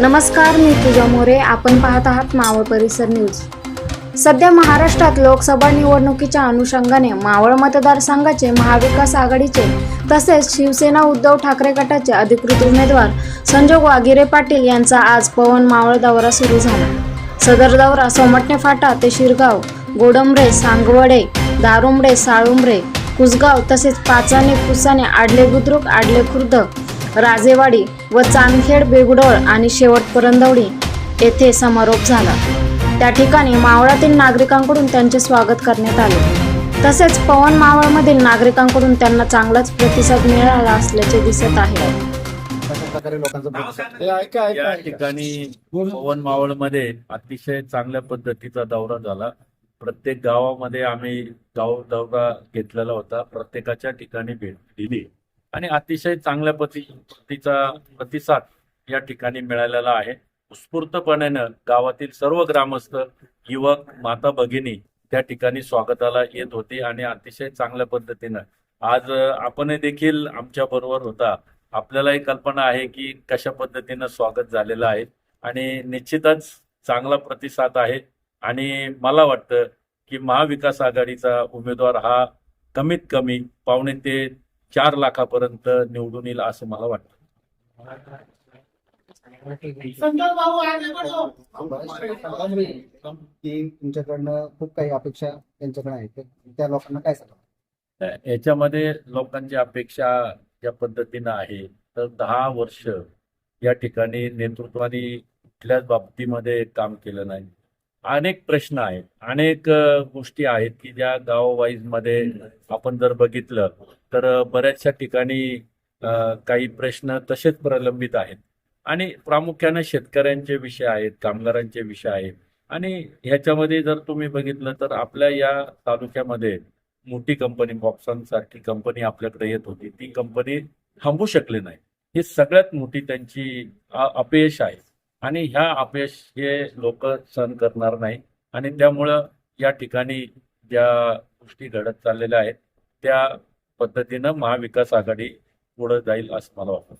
नमस्कार मी पूजा मोरे. आपण पाहत आहात मावळ परिसर न्यूज. सध्या महाराष्ट्रात लोकसभा निवडणुकीच्या अनुषंगाने मावळ मतदारसंघाचे महाविकास आघाडीचे तसेच शिवसेना उद्धव ठाकरे गटाचे अधिकृत उमेदवार संजोग वागिरे पाटील यांचा आज पवन मावळ दौरा सुरू झाला. सदर दौरा सोमटणे फाटा ते शिरगाव गोडंबरे सांगवडे दारुंबडे साळुंबरे कुसगाव तसेच पाचाने कुसाने आडले बुद्रुक आडले खुर्द राजेवाडी व चांदखेड बेगुडोळ आणि शेवट परंदवडी येथे समारोप झाला. त्या ठिकाणी मावळातील नागरिकांकडून त्यांचे स्वागत करण्यात आले. तसेच पवन मावळमधील नागरिकांकडून त्यांना चांगलाच प्रतिसाद मिळाला असल्याचे दिसत आहे. या. ठिकाणी पवन मावळमध्ये अतिशय चांगल्या पद्धतीचा दौरा झाला. प्रत्येक गावामध्ये आम्ही गाव दौरा घेतलेला होता. प्रत्येकाच्या ठिकाणी भेट दिली. आणि अतिशय चांगल्या पद्धतीचा प्रतिसाद या ठिकाणी मिळालेला आहे. उत्स्फूर्तपणेनं गावातील सर्व ग्रामस्थ युवक माता भगिनी त्या ठिकाणी स्वागताला येत होती आणि अतिशय चांगल्या पद्धतीनं आज आपण देखील आमच्या बरोबर होता. आपल्यालाही कल्पना आहे की कशा पद्धतीनं स्वागत झालेलं आहे आणि निश्चितच चांगला प्रतिसाद आहे. आणि मला वाटतं की महाविकास आघाडीचा उमेदवार हा कमीत कमी पावणे ते चार लाखापर्यंत निवडून येईल असं मला वाटतं. की तुमच्याकडनं खूप काही अपेक्षा त्यांच्याकडे आहेत. त्या लोकांना काय सांगा याच्यामध्ये लोकांची अपेक्षा ज्या पद्धतीनं आहे तर दहा वर्ष या ठिकाणी नेतृत्वाने कुठल्याच बाबतीमध्ये काम केलं नाही. अनेक प्रश्न आहेत. अनेक गोष्टी आहेत की ज्या गाववाईजमध्ये आपण जर बघितलं तर बऱ्याचशा ठिकाणी काही प्रश्न तसेच प्रलंबित आहेत. आणि प्रामुख्याने शेतकऱ्यांचे विषय आहेत कामगारांचे विषय आहेत. आणि ह्याच्यामध्ये जर तुम्ही बघितलं तर आपल्या या तालुक्यामध्ये मोठी कंपनी बॉक्सांसारखी कंपनी आपल्याकडे येत होती. ती कंपनी थांबू शकली नाही. ही सगळ्यात मोठी त्यांची अपयश आहे. आणि ह्या अपयश हे लोक सहन करणार नाही. आणि त्यामुळं या ठिकाणी ज्या गोष्टी घडत चाललेल्या आहेत त्या पद्धतीनं महाविकास आघाडी पुढं जाईल असं मला वाटतं.